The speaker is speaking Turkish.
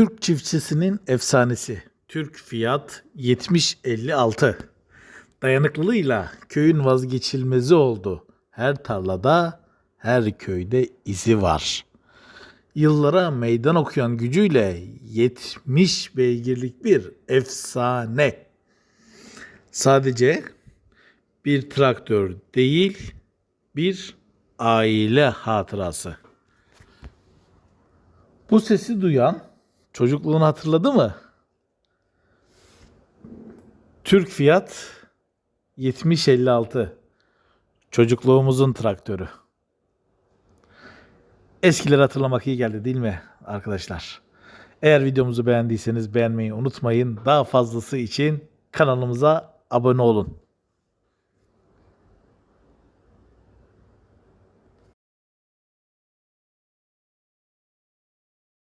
Türk çiftçisinin efsanesi. Türk Fiyat 7056. Dayanıklılığıyla köyün vazgeçilmezi oldu. Her tarlada, her köyde izi var. Yıllara meydan okuyan gücüyle 70 beygirlik bir efsane. Sadece bir traktör değil, bir aile hatırası. Bu sesi duyan çocukluğunu hatırladı mı? Türk Fiyat 7056. Çocukluğumuzun traktörü. Eskileri hatırlamak iyi geldi değil mi arkadaşlar? Eğer videomuzu beğendiyseniz beğenmeyi unutmayın. Daha fazlası için kanalımıza abone olun.